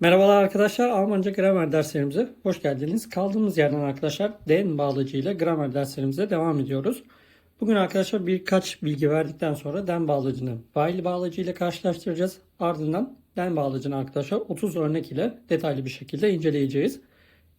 Merhabalar arkadaşlar. Almanca gramer derslerimize hoş geldiniz. Kaldığımız yerden arkadaşlar den bağlacı ile gramer derslerimize devam ediyoruz. Bugün arkadaşlar birkaç bilgi verdikten sonra den bağlacını while bağlacı ile karşılaştıracağız. Ardından den bağlacını arkadaşlar 30 örnek ile detaylı bir şekilde inceleyeceğiz.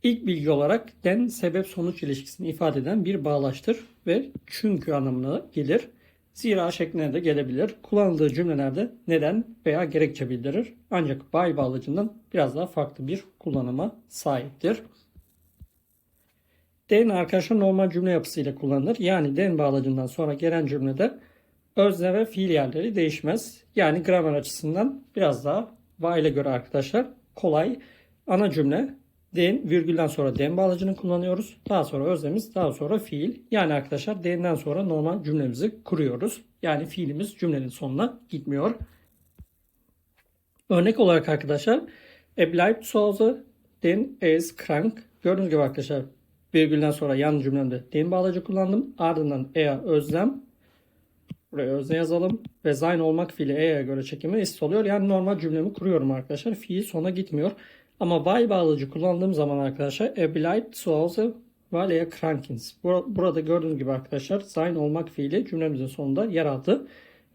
İlk bilgi olarak den sebep sonuç ilişkisini ifade eden bir bağlaçtır ve çünkü anlamına gelir. Zira şeklinde de gelebilir. Kullanıldığı cümlelerde neden veya gerekçe bildirir. Ancak why bağlacından biraz daha farklı bir kullanıma sahiptir. Den arkadaşlar normal cümle yapısıyla kullanılır. Yani den bağlacından sonra gelen cümlede özne ve fiil yerleri değişmez. Yani gramer açısından biraz daha while'e göre arkadaşlar kolay. Ana cümle den virgülden sonra den bağlacını kullanıyoruz. Daha sonra öznemiz, daha sonra fiil. Yani arkadaşlar den'den sonra normal cümlemizi kuruyoruz. Yani fiilimiz cümlenin sonuna gitmiyor. Örnek olarak arkadaşlar er bleibt zu Hause, denn er krank. Gördüğünüz gibi arkadaşlar virgülden sonra yan cümlemde den bağlacı kullandım. Ardından er özlem. Buraya özne yazalım. Ve sein olmak fiili e'ye göre çekimi ist oluyor. Yani normal cümlemi kuruyorum arkadaşlar. Fiil sona gitmiyor. Ama why bağlacı kullandığım zaman arkadaşlar er bleibt zu Hause weil er krank ist. Bur- Burada gördüğünüz gibi arkadaşlar sein olmak fiili cümlemizin sonunda yer aldı.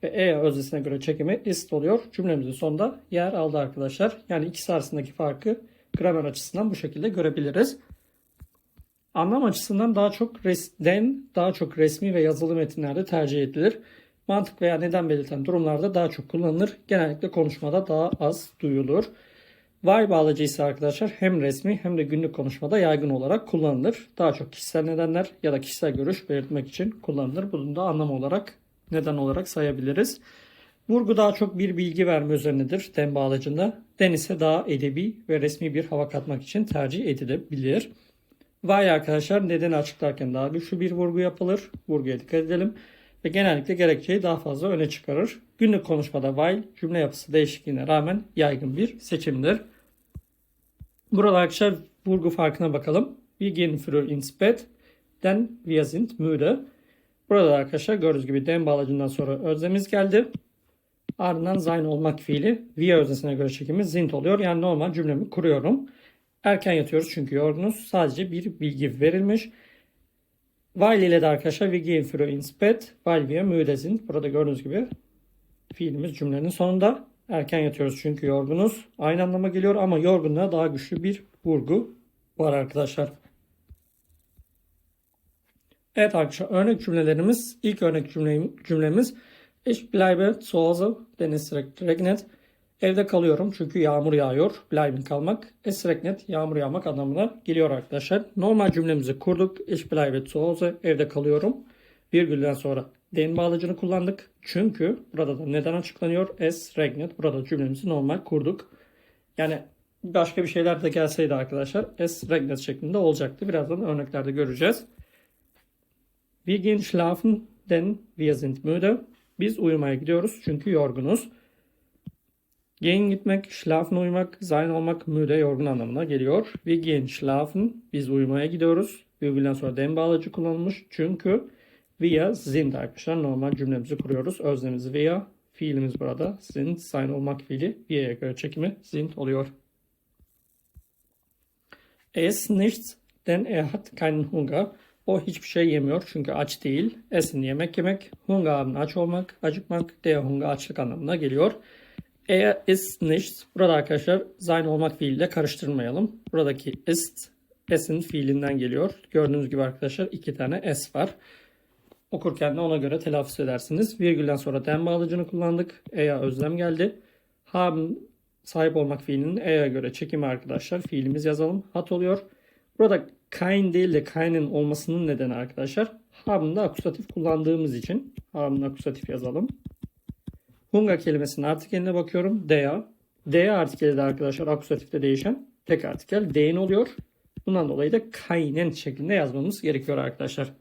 Ve e öznesine göre çekimi ist oluyor. Cümlemizin sonunda yer aldı arkadaşlar. Yani ikisi arasındaki farkı gramer açısından bu şekilde görebiliriz. Anlam açısından daha çok resden daha çok resmi ve yazılı metinlerde tercih edilir. Mantık veya neden belirten durumlarda daha çok kullanılır. Genellikle konuşmada daha az duyulur. Why bağlacı arkadaşlar hem resmi hem de günlük konuşmada yaygın olarak kullanılır. Daha çok kişisel nedenler ya da kişisel görüş belirtmek için kullanılır. Bunu da anlam olarak neden olarak sayabiliriz. Vurgu daha çok bir bilgi verme üzerinedir den bağlacında. Den ise daha edebi ve resmi bir hava katmak için tercih edilebilir. Why arkadaşlar nedeni açıklarken daha güçlü bir vurgu yapılır. Vurguya dikkat edelim. Ve genellikle gerekçeyi daha fazla öne çıkarır. Günlük konuşmada while cümle yapısı değişikliğine rağmen yaygın bir seçimdir. Burada arkadaşlar vurgu farkına bakalım. Wir gehen früh ins Bett, denn wir sind müde. Burada arkadaşlar gördüğünüz gibi den bağlacından sonra özlemiz geldi. Ardından sein olmak fiili wir öznesine göre çekimi sind oluyor. Yani normal cümlemi kuruyorum. Erken yatıyoruz çünkü yorgunuz. Sadece bir bilgi verilmiş. While ile de arkadaşlar wir gehen früh ins Bett, weil wir müde sind. Burada gördüğünüz gibi fiilimiz cümlenin sonunda. Erken yatıyoruz çünkü yorgunuz. Aynı anlama geliyor ama yorgunluğa daha güçlü bir vurgu var arkadaşlar. Evet arkadaşlar örnek cümlelerimiz. ilk örnek cümle, cümlemiz Ich bleibe zu Hause, denn es regnet. Evde kalıyorum çünkü yağmur yağıyor. Bleiben kalmak. Es regnet yağmur yağmak anlamına geliyor arkadaşlar. Normal cümlemizi kurduk. Ich bleibe zu Hause. Evde kalıyorum. Virgülden sonra den bağlacını kullandık. Çünkü burada da neden açıklanıyor? Es regnet. Burada cümlemizi normal kurduk. Yani başka bir şeyler de gelseydi arkadaşlar es regnet şeklinde olacaktı. Birazdan örneklerde göreceğiz. Wir gehen schlafen, denn wir sind müde. Biz uyumaya gidiyoruz çünkü yorgunuz. Gehen gitmek, schlafen uyumak, sein olmak, müde, yorgun anlamına geliyor. Wir gehen schlafen, biz uyumaya gidiyoruz. Virgülden sonra den bağlacı kullanılmış. Çünkü wir sind arkadaşlar normal cümlemizi kuruyoruz. Öznemiz wir, fiilimiz burada sind, sein olmak fiili wir'e göre çekimi sind oluyor. İsst nichts, denn er hat keinen Hunger. O hiçbir şey yemiyor çünkü aç değil. Essen yemek yemek. Hunger haben aç olmak, acıkmak. Der Hunger açlık anlamına geliyor. Er ist nichts. Burada arkadaşlar sein olmak fiiliyle karıştırmayalım. Buradaki ist esin fiilinden geliyor. Gördüğünüz gibi arkadaşlar iki tane s var. Okurken de ona göre telaffuz edersiniz. Virgülden sonra den bağlacını kullandık. E'ye özlem geldi. Haben sahip olmak fiilinin e'ye göre çekimi arkadaşlar. Fiilimiz yazalım. Hat oluyor. Burada kein değil de keinen olmasının nedeni arkadaşlar. Haben'da akusatif kullandığımız için haben'da akusatif yazalım. Hunger kelimesinin artikeline bakıyorum. Der. Der artikeli de arkadaşlar akusatifte değişen tek artikel den oluyor. Bundan dolayı da keinen şeklinde yazmamız gerekiyor arkadaşlar.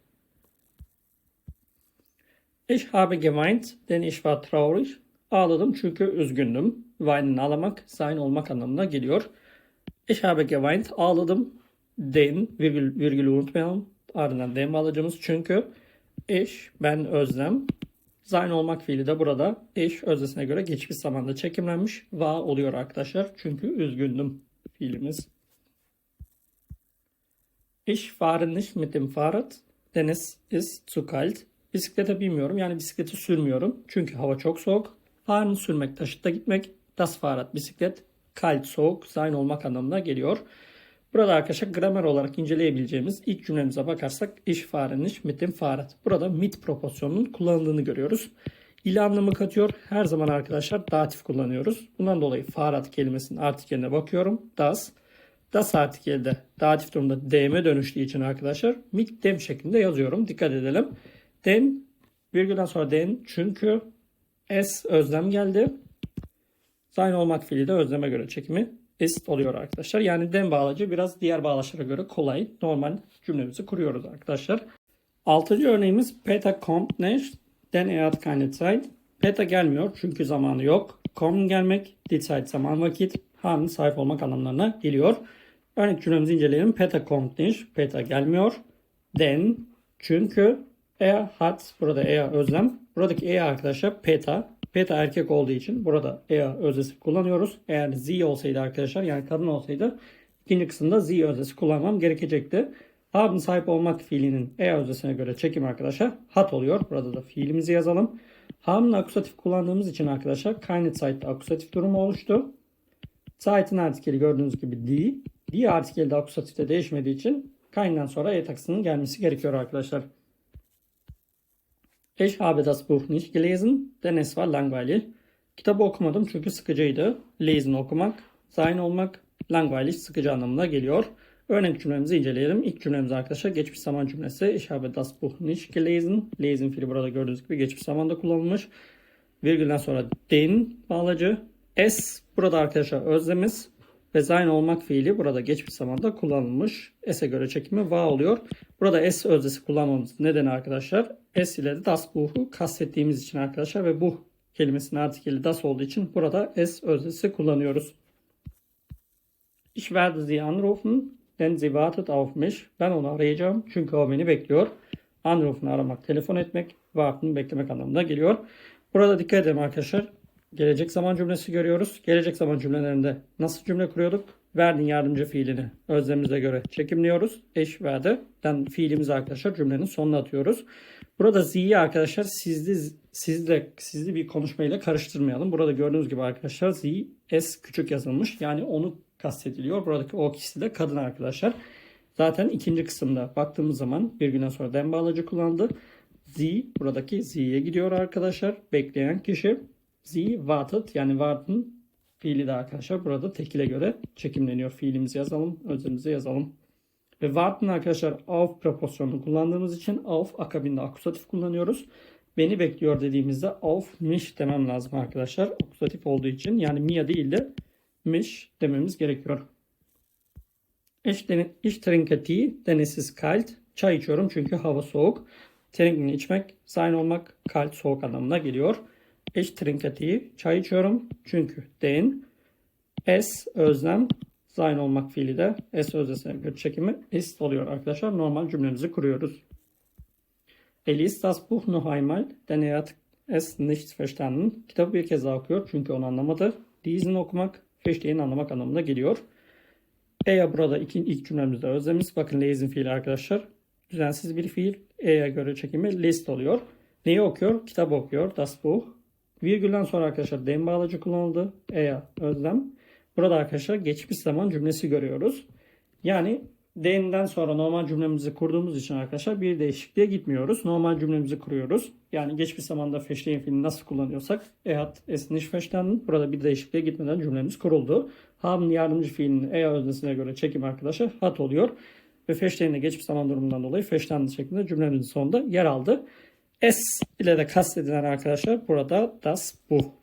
Ich habe geweint, denn ich war traurig. Ağladım çünkü üzgündüm. Weinen ağlamak, sein olmak anlamına geliyor. Ich habe geweint, ağladım. Den, virgül, virgülü unutmayalım. Ardından den bağlacımız çünkü ich, ben özlem. Sein olmak fiili de burada eş öznesine göre geçmiş zamanda çekimlenmiş. Va oluyor arkadaşlar. Çünkü üzgündüm fiilimiz. Ich fahre nicht mit dem Fahrrad, denn es ist zu kalt. Bisiklete binmiyorum yani bisikleti sürmüyorum. Çünkü hava çok soğuk. Fahren sürmek, taşıtta gitmek. Das Fahrrad bisiklet. Kalt, soğuk, sein olmak anlamına geliyor. Burada arkadaşlar gramer olarak inceleyebileceğimiz ilk cümlemize bakarsak ich fahre nicht mit dem Fahrrad. Burada mit proporsiyonunun kullanıldığını görüyoruz. İle anlamı katıyor. Her zaman arkadaşlar datif kullanıyoruz. Bundan dolayı Fahrrad kelimesinin artikeline bakıyorum. Das. Das artikelde datif durumda dem'e dönüştüğü için arkadaşlar mit dem şeklinde yazıyorum. Dikkat edelim. Den virgülden sonra den çünkü s özlem geldi. Sein olmak fiili de özleme göre çekimi ist oluyor arkadaşlar. Yani den bağlacı biraz diğer bağlaçlara göre kolay. Normal cümlemizi kuruyoruz arkadaşlar. Altıncı örneğimiz Peter kommt nicht, denn er hat keine Zeit. Peter gelmiyor çünkü zamanı yok. Kommen gelmek, die Zeit zaman vakit, haben sahip olmak anlamlarına geliyor. Örnek cümlemizi inceleyelim. Peter kommt nicht, Peter gelmiyor. Denn, çünkü, er hat, burada er özlem. Buradaki er arkadaşlar Peter. Peter erkek olduğu için burada er öznesi kullanıyoruz. Eğer z olsaydı arkadaşlar yani kadın olsaydı ikinci kısımda z öznesi kullanmam gerekecekti. Haben sahip olmak fiilinin er öznesine göre çekim arkadaşlar hat oluyor. Burada da fiilimizi yazalım. Haben'ın akusatif kullandığımız için arkadaşlar keine Zeit'te akusatif durumu oluştu. Zeit'in artikeli gördüğünüz gibi die. Die artikeli de akusatifte değişmediği için kein'den sonra e taksının gelmesi gerekiyor arkadaşlar. Ich habe das Buch nicht gelesen, denn es war langweilig. Kitabı okumadım çünkü sıkıcıydı. Lesen okumak, sein olmak, langweilig sıkıcı anlamına geliyor. Örnek cümlemizi inceleyelim. İlk cümlemiz arkadaşlar geçmiş zaman cümlesi. Ich habe das Buch nicht gelesen. Lesen fiili burada gördüğünüz gibi geçmiş zamanda kullanılmış. Virgülden sonra den bağlacı. Es burada arkadaşlar özlemiz ve sein olmak fiili burada geçmiş zamanda kullanılmış. S'e göre çekimi va oluyor. Burada S öznesi kullanmamız nedeni arkadaşlar S ile de das Buch'u kastettiğimiz için arkadaşlar ve bu kelimesinin artikeli das olduğu için burada S öznesi kullanıyoruz. Ich werde sie anrufen, denn sie wartet auf mich. Ben onu arayacağım çünkü o beni bekliyor. Anrufen aramak, telefon etmek, warten beklemek anlamına geliyor. Burada dikkat edelim arkadaşlar. Gelecek zaman cümlesi görüyoruz. Gelecek zaman cümlelerinde nasıl cümle kuruyorduk? Verdin yardımcı fiilini özlemimize göre çekimliyoruz. Eş verdi. Den fiilimizi arkadaşlar cümlenin sonuna atıyoruz. Burada z'yi arkadaşlar sizli, sizle, sizli bir konuşmayla karıştırmayalım. Burada gördüğünüz gibi arkadaşlar z, s küçük yazılmış. Yani onu kastediliyor. Buradaki o kişi de kadın arkadaşlar. Zaten ikinci kısımda baktığımız zaman bir günden sonra den bağlacı kullandı. Z buradaki z'ye gidiyor arkadaşlar. Bekleyen kişi. Z wartet yani warten fiili de arkadaşlar burada tekile göre çekimleniyor. Fiilimizi yazalım, özlemimizi yazalım. Ve warten arkadaşlar auf proporsiyonunu kullandığımız için auf akabinde akusatif kullanıyoruz. Beni bekliyor dediğimizde auf mich demem lazım arkadaşlar. Akusatif olduğu için yani mia değil de mich dememiz gerekiyor. Ich, ich trinke Tee, denn es ist kalt. Çay içiyorum çünkü hava soğuk. Trinken içmek, sein olmak, kalt soğuk anlamına geliyor. Ich trinke Tee. Çay içiyorum. Çünkü den. Es özlem. Sein olmak fiili de es öznesine göre çekimi ist oluyor arkadaşlar. Normal cümlemizi kuruyoruz. Liest das Buch noch einmal, denn er hat es nicht verstanden. Kitabı bir kez daha okuyor çünkü onu anlamadı. Lesen okumak, verstehen anlamak anlamına geliyor. E'ye burada iki, ilk cümlemizde özlemiz. Bakın lesen fiili arkadaşlar. Düzensiz bir fiil. E'ye göre çekimi list oluyor. Neyi okuyor? Kitabı okuyor. Das Buch. Virgülden sonra arkadaşlar den bağlacı kullanıldı. Eya özlem. Burada arkadaşlar geçmiş zaman cümlesi görüyoruz. Yani den'den sonra normal cümlemizi kurduğumuz için arkadaşlar bir değişikliğe gitmiyoruz. Normal cümlemizi kuruyoruz. Yani geçmiş zamanda feşleyin fiilini nasıl kullanıyorsak ehat es nicht verstanden. Burada bir değişikliğe gitmeden cümlemiz kuruldu. Haben yardımcı fiilinin eya öznesine göre çekim arkadaşlar hat oluyor. Ve feşleyin geçmiş zaman durumundan dolayı feşlendi şeklinde cümlemizin sonunda yer aldı. S ile de kastedilen arkadaşlar burada das bu.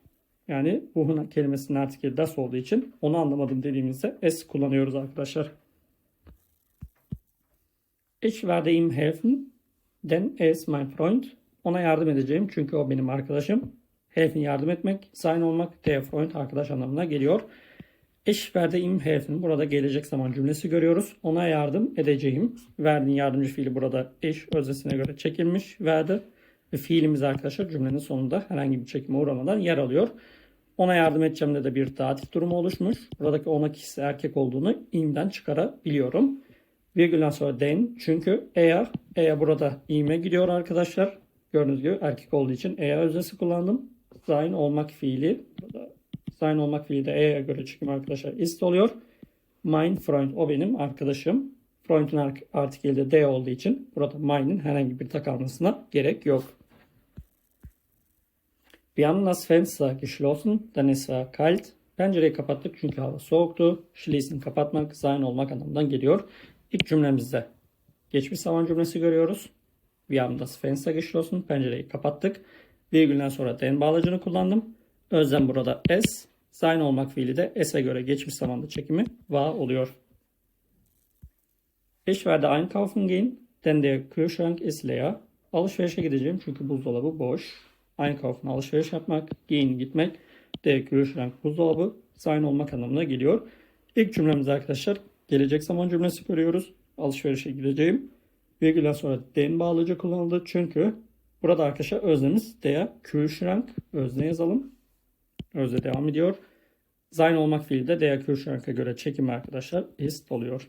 Yani buhun kelimesinin artikeli das olduğu için onu anlamadım dediğimizde S kullanıyoruz arkadaşlar. Ich werde ihm helfen, denn er ist mein Freund. Ona yardım edeceğim çünkü o benim arkadaşım. Helfen yardım etmek, sein olmak, der Freund arkadaş anlamına geliyor. Ich werde ihm helfen. Burada gelecek zaman cümlesi görüyoruz. Ona yardım edeceğim. Verdin yardımcı fiili burada iş öznesine göre çekilmiş. Verdi Ve fiilimiz arkadaşlar cümlenin sonunda herhangi bir çekime uğramadan yer alıyor. Ona yardım edeceğimde de bir datif durumu oluşmuş. Buradaki ona kişisi erkek olduğunu in'den çıkarabiliyorum. Virgülden sonra den çünkü eğer eğer burada ime gidiyor arkadaşlar. Gördüğünüz gibi erkek olduğu için eğer öznesi kullandım. Sein olmak fiili. Sein olmak fiili de eğer göre çekim arkadaşlar ist oluyor. Mein Freund o benim arkadaşım. Freund'un art- artikeli de de olduğu için burada mein'in herhangi bir tak gerek yok. Wir haben das Fenster geschlossen, denn es war kalt. Pencereyi kapattık çünkü hava soğuktu. Schließen kapatmak, sein olmak anlamından geliyor. İlk cümlemizde geçmiş zaman cümlesi görüyoruz. Wir haben das Fenster geschlossen, pencereyi kapattık. Virgülden sonra den bağlacını kullandım. Özlem burada es, sein olmak fiili de es'e göre geçmiş zamanda çekimi war oluyor. Ich werde einkaufen gehen, denn der Kühlschrank ist leer. Alışverişe gideceğim çünkü buzdolabı boş. Einkaufen alışveriş yapmak, gehen gitmek. Der Kühlschrank buzdolabı, sein olmak anlamına geliyor. İlk cümlemiz arkadaşlar gelecek zaman cümlesi görüyoruz. Alışverişe gideceğim. Virgülden sonra den bağlıcı kullanıldı çünkü burada arkadaşlar öznemiz der Kühlschrank. Özne yazalım. Özne devam ediyor. Sein olmak fiili de der Kühlschrank'a göre çekimi arkadaşlar ist oluyor.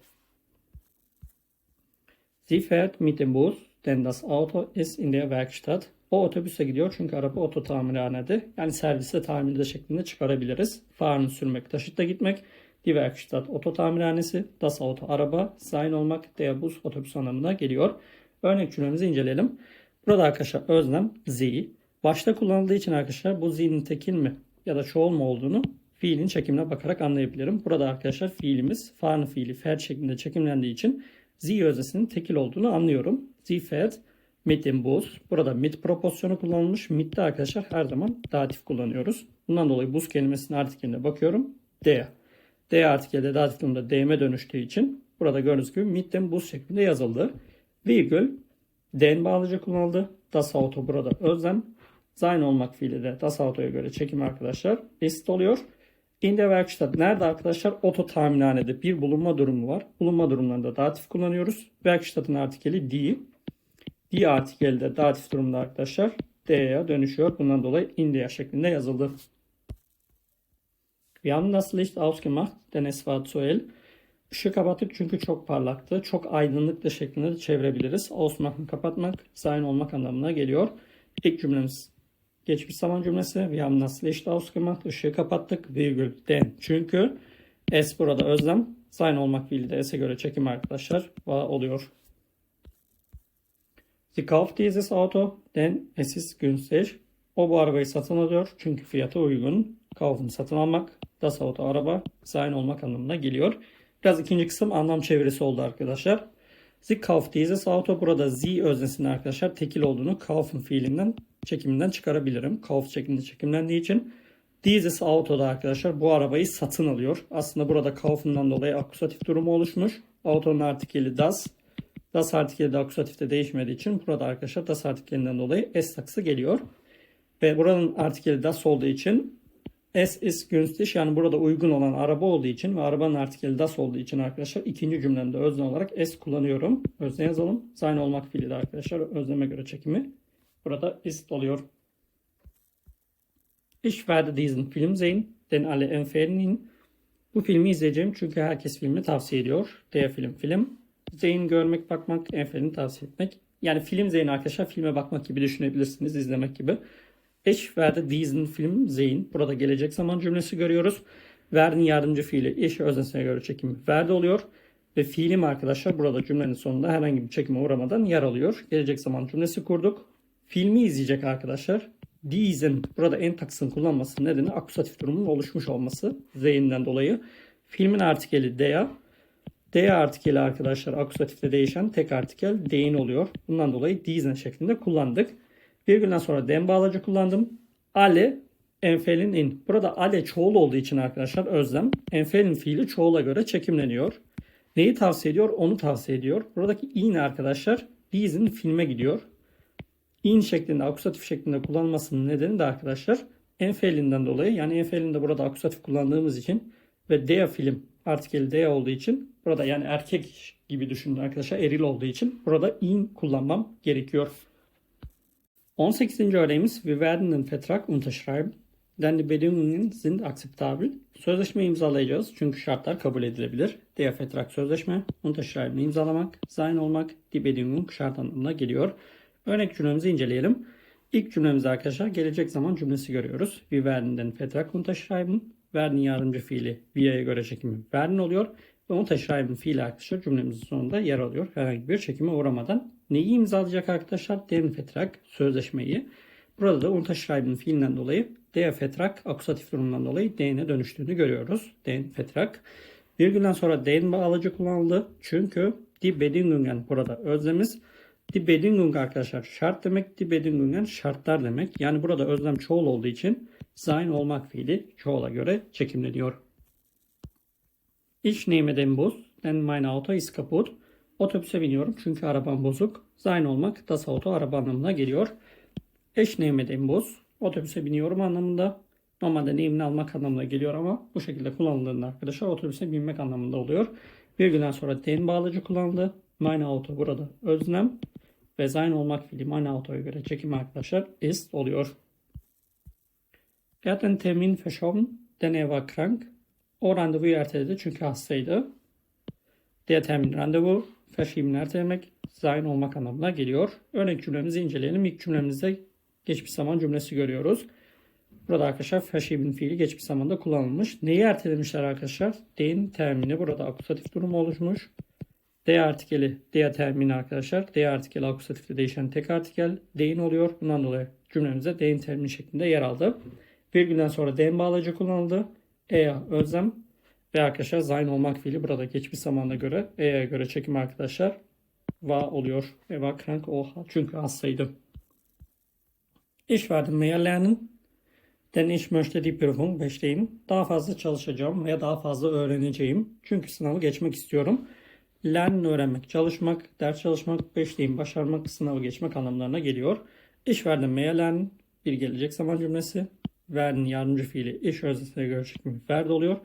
Sie fährt mit dem Bus, denn das Auto ist in der Werkstatt. O otobüse gidiyor çünkü araba oto tamirhanede. Yani serviste tamirde şeklinde çıkarabiliriz. Fahren sürmek, taşıtla gitmek. Die Werkstatt oto tamirhanesi. Das Auto araba. Sein olmak, der Bus otobüs anlamına geliyor. Örnek cümlemizi inceleyelim. Burada arkadaşlar özlem sie. Başta kullanıldığı için arkadaşlar bu zihnin tekil mi ya da çoğul mu olduğunu fiilin çekimine bakarak anlayabilirim. Burada arkadaşlar fiilimiz fahren fiili fer şeklinde çekimlendiği için sie öznesinin tekil olduğunu anlıyorum. Sie fährt mit dem Bus. Burada mit proporsiyonu kullanılmış. Mit'te arkadaşlar her zaman datif kullanıyoruz. Bundan dolayı bus kelimesinin artikeline bakıyorum. Der. D artikelde datif durumda DM'e dönüştüğü için burada gördüğünüz gibi dem Bus şeklinde yazıldı. Virgül den bağlıcı kullanıldı. Das Auto burada özlem. Sein olmak fiili de Das Auto'ya göre çekim arkadaşlar ist oluyor. In der Werkstatt nerede arkadaşlar? Oto tamirhanede bir bulunma durumu var. Bulunma durumlarında datif kullanıyoruz. Werkstatt'ın artikeli die. Die artikeli de datif durumda arkadaşlar D'ye dönüşüyor. Bundan dolayı in şeklinde yazıldı. Wir haben das Licht ausgemacht, denn es war zu hell. Işığı kapattık çünkü çok parlaktı. Çok aydınlıktı şeklinde de çevirebiliriz. Ausmachen kapatmak, sein olmak anlamına geliyor. İlk cümlemiz geçmiş zaman cümlesi. Wir haben das Licht ausgemacht. Işığı kapattık. Virgül, den. Çünkü es burada özlem. Sein olmak fiili de es'e göre çekim arkadaşlar oluyor. Sie kauft dieses Auto, denn es ist günstig. O bu arabayı satın alıyor çünkü fiyatı uygun. Kaufen satın almak. Das Auto araba. Sein olmak anlamına geliyor. Biraz ikinci kısım anlam çevirisi oldu arkadaşlar. Sie kauft dieses Auto. Burada sie öznesinin arkadaşlar tekil olduğunu kaufen fiilinden çekiminden çıkarabilirim. Kauf şeklinde çekimlendiği için. Dieses Auto da arkadaşlar bu arabayı satın alıyor. Aslında burada kauf'ından dolayı akusatif durumu oluşmuş. Auto'nun artikeli das. Das artikeli de akusatifte değişmediği için burada arkadaşlar das artikelinden dolayı s takısı geliyor. Ve buranın artikeli das olduğu için S is günstig yani burada uygun olan araba olduğu için ve arabanın artikeli das olduğu için arkadaşlar ikinci cümlemde özne olarak S kullanıyorum. Özne yazalım. Sein olmak fiili de arkadaşlar özleme göre çekimi burada ist oluyor. Ich werde diesen Film sehen, denn alle empfehlen. Bu filmi izleyeceğim çünkü herkes filmi tavsiye ediyor. Der film film. Zeyn görmek, bakmak, empfehlen tavsiye etmek. Yani film zeyn arkadaşlar filme bakmak gibi düşünebilirsiniz, izlemek gibi. Ich werde diesen Film sehen. Burada gelecek zaman cümlesi görüyoruz. Verdi'nin yardımcı fiili iş öznesine göre çekimi verdi oluyor. Ve fiilim arkadaşlar burada cümlenin sonunda herhangi bir çekime uğramadan yer alıyor. Gelecek zaman cümlesi kurduk. Filmi izleyecek arkadaşlar. Diesen burada en taksın kullanması nedeni akusatif durumun oluşmuş olması. Zeyn'den dolayı. Filmin artikeli der. D artikeli arkadaşlar akusatifte değişen tek artikel deyin oluyor. Bundan dolayı diesen şeklinde kullandık. Virgülden sonra den bağlacı kullandım. Ale enfelin in. Burada ale çoğul olduğu için arkadaşlar özlem. Enfelin fiili çoğula göre çekimleniyor. Neyi tavsiye ediyor? Onu tavsiye ediyor. Buradaki in arkadaşlar diesen filme gidiyor. In şeklinde akusatif şeklinde kullanılmasının nedeni de arkadaşlar enfelinden dolayı. Yani enfelinde burada akusatif kullandığımız için ve dea film artikeli dea olduğu için burada yani erkek gibi düşünün arkadaşlar eril olduğu için burada in kullanmam gerekiyor. 18. örneğimiz Wir werden den Vertrag unterschreiben. Denn die Bedingungen sind akzeptabel. Sözleşme imzalayacağız çünkü şartlar kabul edilebilir. Der Vertrag sözleşme, unterschreiben imzalamak, sein olmak, die Bedingung şart anlamına geliyor. Örnek cümlemizi inceleyelim. İlk cümlemizde arkadaşlar gelecek zaman cümlesi görüyoruz. Wir werden den Vertrag unterschreiben. Werden yardımcı fiili wir'e göre çekimi werden oluyor. Ve unterschreiben fiili arkadaşlar cümlemizin sonunda yer alıyor. Herhangi bir çekime uğramadan. Neyi imzalayacak arkadaşlar? Den Vertrag sözleşmeyi. Burada da unterschreiben fiilinden dolayı der Vertrag akusatif durumundan dolayı den'e dönüştüğünü görüyoruz. Den Vertrag. Virgülden sonra den bağlacı kullanıldı. Çünkü die Bedingungen burada özlemiz. Die Bedingung arkadaşlar şart demek. Die Bedingungen şartlar demek. Yani burada özlem çoğul olduğu için sein olmak fiili çoğula göre çekimleniyor. Ich nehme den Bus, denn mein Auto ist kaputt. Otobüse biniyorum çünkü arabam bozuk. Sein olmak das Auto araba anlamına geliyor. Ich nehme den Bus, otobüse biniyorum anlamında. Normalde neyimini almak anlamına geliyor ama bu şekilde kullanıldığında arkadaşlar otobüse binmek anlamında oluyor. Virgülden sonra den bağlacı kullanıldı. Mein Auto burada özlem ve sein olmak fiili mein Auto'ya göre çekim arkadaşlar ist oluyor. Er den Termin verschoben, denn krank. O randevuyu erteledi çünkü hastaydı. Der Termin randevu, verschieben ertelemek, sein olmak anlamına geliyor. Örnek cümlemizi inceleyelim. İlk cümlemizde geçmiş zaman cümlesi görüyoruz. Burada arkadaşlar verschieben fiili geçmiş zamanda kullanılmış. Neyi ertelemişler arkadaşlar? Den termini burada akusatif durumu oluşmuş. D artikeli, D termini arkadaşlar. D artikeli akusatifte değişen tek artikel. Deyin oluyor. Bundan dolayı cümlemizde deyin termini şeklinde yer aldı. Virgülden sonra den bağlacı kullanıldı. E özlem ve arkadaşlar sein olmak fiili burada geçmiş zamanda göre E'ye göre çekim arkadaşlar va oluyor. E var krank oha çünkü hastaydı. Werde mehr lernen. Denn ich möchte die Prüfung. Daha fazla çalışacağım veya daha fazla öğreneceğim. Çünkü sınavı geçmek istiyorum. Lernen öğrenmek, çalışmak, ders çalışmak, bestehen, başarmak, sınavı geçmek anlamlarına geliyor. Ich werde mehr lernen. Bir gelecek zaman cümlesi. Werden yardımcı fiili iş öznesine göre çekimi werd oluyor.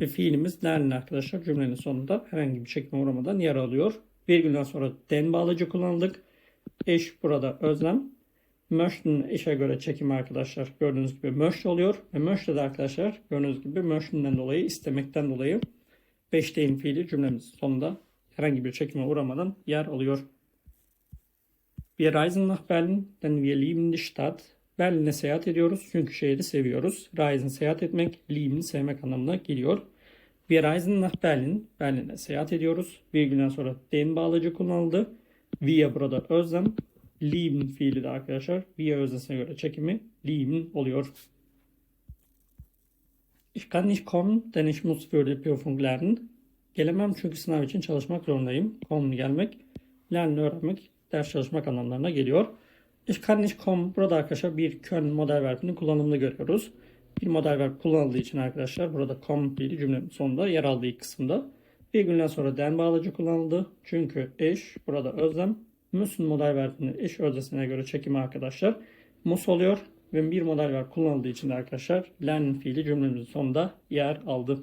Ve fiilimiz lernen arkadaşlar cümlenin sonunda herhangi bir çekime uğramadan yer alıyor. Virgülden sonra den bağlacı kullandık. Eş burada özlem. Möchten işe göre çekim arkadaşlar gördüğünüz gibi möcht oluyor. Ve möchte de arkadaşlar gördüğünüz gibi möchten'den dolayı istemekten dolayı beşteyin fiili cümlemizin sonunda herhangi bir çekime uğramadan yer alıyor. Wir reisen nach Berlin, denn wir lieben die Stadt. Berlin'e seyahat ediyoruz çünkü şehri seviyoruz. Reisen seyahat etmek, lieben sevmek anlamına geliyor. Wir reisen nach Berlin, Berlin'e seyahat ediyoruz. Virgülden sonra den bağlacı kullanıldı. Wir burada özlem, lieben fiili de arkadaşlar wir öznesine göre çekimi lieben oluyor. Ich kann nicht kommen, denn ich muss für die Prüfung lernen. Gelemem çünkü sınav için çalışmak zorundayım. Kommen gelmek, lernen öğrenmek, ders çalışmak anlamlarına geliyor. Ich kann nicht. Burada arkadaşlar bir können model verbinin kullanımını görüyoruz. Bir model verb kullanıldığı için arkadaşlar burada come fiili cümlenin sonunda yer aldığı kısımda. Virgülden sonra den bağlacı kullanıldı. Çünkü eş burada özlem. Müssen model verbinin eş öznesine göre çekimi arkadaşlar. Mus oluyor ve bir model verb kullanıldığı için de arkadaşlar lernen fiili cümlemizin sonunda yer aldı.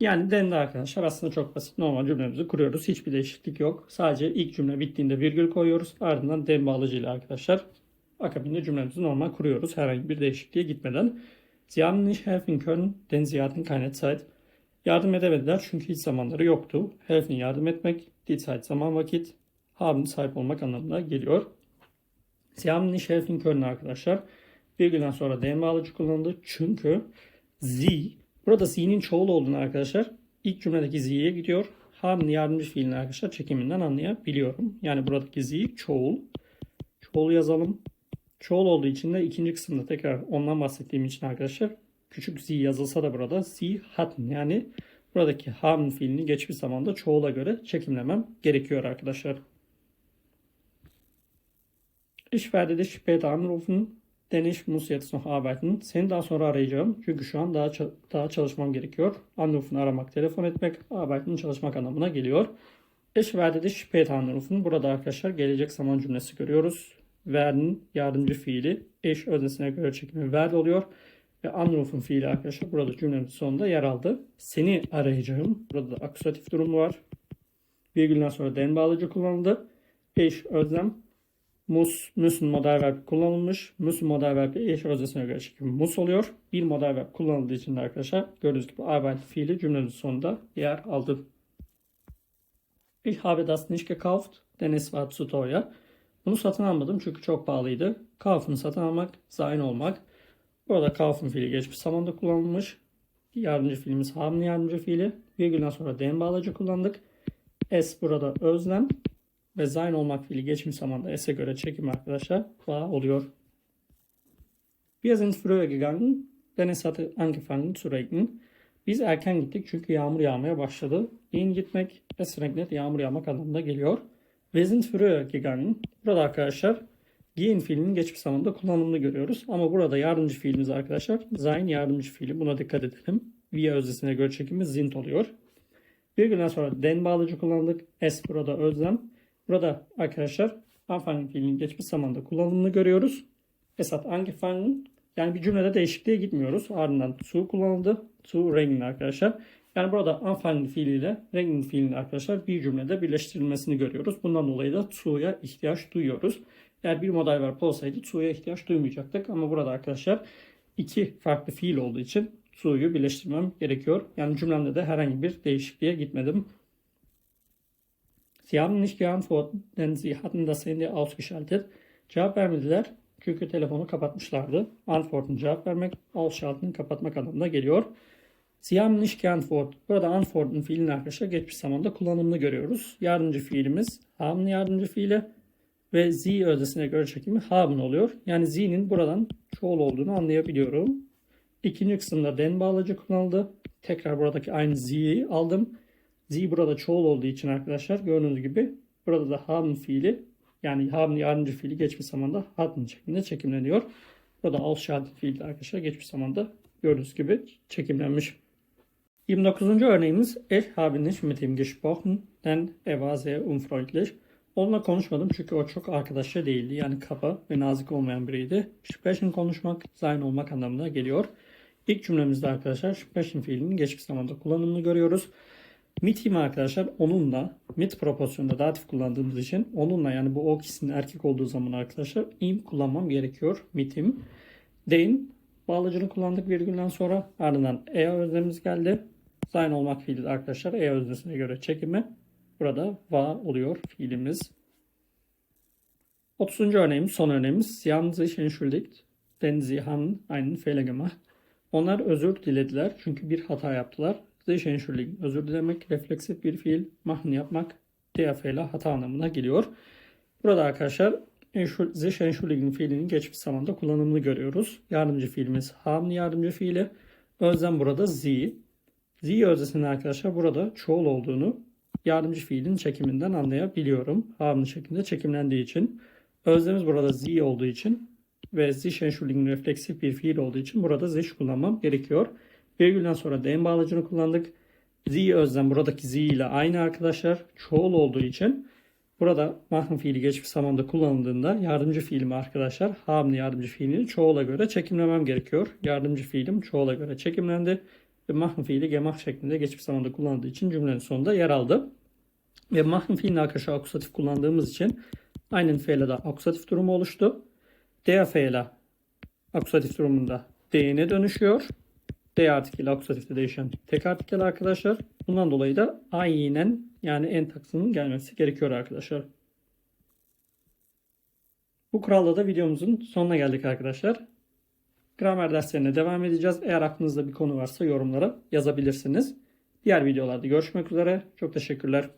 Yani denli arkadaşlar aslında çok basit. Normal cümlemizi kuruyoruz. Hiçbir değişiklik yok. Sadece ilk cümle bittiğinde virgül koyuyoruz. Ardından den bağlacıyla arkadaşlar akabinde cümlemizi normal kuruyoruz. Herhangi bir değişikliğe gitmeden. Sie haben nicht helfen können, denn sie hatten keine Zeit. Yardım edemediler çünkü hiç zamanları yoktu. Helfen yardım etmek, die Zeit zaman vakit, haben sahip olmak anlamına geliyor. Sie haben nicht helfen können arkadaşlar. Virgülden sonra den bağlacı kullanıldı. Çünkü sie Burada z'nin çoğul olduğunu arkadaşlar ilk cümledeki z'ye gidiyor. Haben yardımcı fiilini arkadaşlar çekiminden anlayabiliyorum. Yani buradaki z çoğul. Çoğul yazalım. Çoğul olduğu için de ikinci kısımda tekrar ondan bahsettiğim için arkadaşlar küçük z yazılsa da burada z hatten yani buradaki haben fiilini geçmiş zamanda çoğula göre çekimlemem gerekiyor arkadaşlar. Ich werde dich später anrufen. Denn ich muss. Seni daha sonra arayacağım. Çünkü şu an daha daha çalışmam gerekiyor. Anrufen aramak, telefon etmek, arbeiten çalışmak anlamına geliyor. Ich werde dich später anrufen. Burada arkadaşlar gelecek zaman cümlesi görüyoruz. Werden yardımcı fiili eş öznesine göre çekimi werd oluyor. Ve anrufen fiili arkadaşlar burada cümlenin sonunda yer aldı. Seni arayacağım. Burada da akusatif durumu var. Virgülden sonra den bağlacı kullanıldı. Eş özlem mus, müssen modal verb kullanılmış. Müssen modal verb eş özdesine göre çekimi mus oluyor. Bir modal verb kullanıldığı için de arkadaşlar gördüğünüz gibi arbeit fiili cümlenin sonunda yer aldı. Ich habe das nicht gekauft, denn es war zu teuer. Bunu satın almadım çünkü çok pahalıydı. Kaufen satın almak, sein olmak. Burada kaufen fiili geçmiş zamanda kullanılmış. Yardımcı fiilimiz haben yardımcı fiili. Virgülden sonra den bağlacı kullandık. Es burada özlem ve sein olmak fiili geçmiş zamanda es'e göre çekim arkadaşlar war oluyor. Wir sind früher gegangen, denn es hatte angefangen zu regnen. Biz erken gittik çünkü yağmur yağmaya başladı. Gehen gitmek, es regnet yağmur yağmak anlamına geliyor. Wir sind früher gegangen. Burada arkadaşlar gehen fiilinin geçmiş zamanda kullanımını görüyoruz. Ama burada yardımcı fiilimiz arkadaşlar sein yardımcı fiili. Buna dikkat edelim. Wir özdesine göre çekimi sind oluyor. Virgülden sonra den bağlıcı kullandık. Es burada özlem. Burada arkadaşlar anfangen fiilinin geçmiş zamanda kullanımını görüyoruz. Es hat angefangen. Yani bir cümlede değişikliğe gitmiyoruz. Ardından zu kullanıldı. Zu regnen arkadaşlar. Yani burada anfangen fiiliyle regnen fiilinin arkadaşlar bir cümlede birleştirilmesini görüyoruz. Bundan dolayı da to'ya ihtiyaç duyuyoruz. Eğer bir modal verb olsaydı to'ya ihtiyaç duymayacaktık. Ama burada arkadaşlar iki farklı fiil olduğu için to'yu birleştirmem gerekiyor. Yani cümlemde de herhangi bir değişikliğe gitmedim. Sie haben nicht geantwortet, denn sie hatten das Handy ausgeschaltet. Cevap vermediler çünkü telefonu kapatmışlardı. Antworten cevap vermek, ausschalten kapatmak anlamına geliyor. Sie haben nicht geantwortet. Burada antworten fiilini arkadaşlar geçmiş zamanda kullanımını görüyoruz. Yardımcı fiilimiz haben yardımcı fiili ve sie özdesine göre çekimi haben oluyor. Yani sie'nin buradan çoğul olduğunu anlayabiliyorum. İkinci kısımda den bağlacı kullanıldı. Tekrar buradaki aynı zie'yi aldım. Z burada çoğul olduğu için arkadaşlar gördüğünüz gibi burada da haben fiili yani haben yardımcı fiili geçmiş zamanda hatten şeklinde çekimleniyor. Burada ausschalten fiili arkadaşlar geçmiş zamanda gördüğünüz gibi çekimlenmiş. 29. örneğimiz Ich habe nicht mit ihm gesprochen, denn er war sehr unfreundlich. Onunla konuşmadım çünkü o çok arkadaşça değildi. Yani kaba ve nazik olmayan biriydi. Sprechen konuşmak, sein olmak anlamına geliyor. İlk cümlemizde arkadaşlar sprechen fiilinin geçmiş zamanda kullanımını görüyoruz. Him arkadaşlar onunla mit proporsiyonda datif kullandığımız için onunla yani bu o kişinin erkek olduğu zaman arkadaşlar im kullanmam gerekiyor. Mit him. Den bağlacını kullandık virgülden sonra ardından e özlemimiz geldi. Sein olmak fiili arkadaşlar e öznesine göre çekimi. Burada va oluyor fiilimiz. 30. örneğimiz son örneğimiz. Haben sich entschuldigt, denn sie haben einen Fehler gemacht. Onlar özür dilediler çünkü bir hata yaptılar. Sich entschuldigen özür dilemek refleksif bir fiil. Machen yapmak der Fehler hata anlamına geliyor. Burada arkadaşlar entschul- sich entschuldigen fiilinin geçmiş zamanda kullanımını görüyoruz. Yardımcı fiilimiz haben yardımcı fiili. Özlem burada sie. Sie özdesinin arkadaşlar burada çoğul olduğunu yardımcı fiilin çekiminden anlayabiliyorum. Haben şeklinde çekimlendiği için. Özlemimiz burada sie olduğu için ve sich entschuldigen refleksif bir fiil olduğu için burada sich kullanmam gerekiyor. Virgülden sonra den bağlacını kullandık. Sie özlem buradaki sie ile aynı arkadaşlar. Çoğul olduğu için burada machen fiili geçmiş zamanda kullanıldığında yardımcı fiilimi arkadaşlar haben yardımcı fiilini çoğula göre çekimlemem gerekiyor. Yardımcı fiilim çoğula göre çekimlendi ve machen fiili gemacht şeklinde geçmiş zamanda kullanıldığı için cümlenin sonunda yer aldı. Ve machen fiilini arkadaşlar akusatif kullandığımız için aynen fe'le de akusatif durumu oluştu. Der fe'le akusatif durumunda d'ne dönüşüyor. D artikeli akusatifte değişen tek artikel arkadaşlar. Bundan dolayı da aynen yani en taksının gelmesi gerekiyor arkadaşlar. Bu kuralla da videomuzun sonuna geldik arkadaşlar. Gramer derslerine devam edeceğiz. Eğer aklınızda bir konu varsa yorumlara yazabilirsiniz. Diğer videolarda görüşmek üzere. Çok teşekkürler.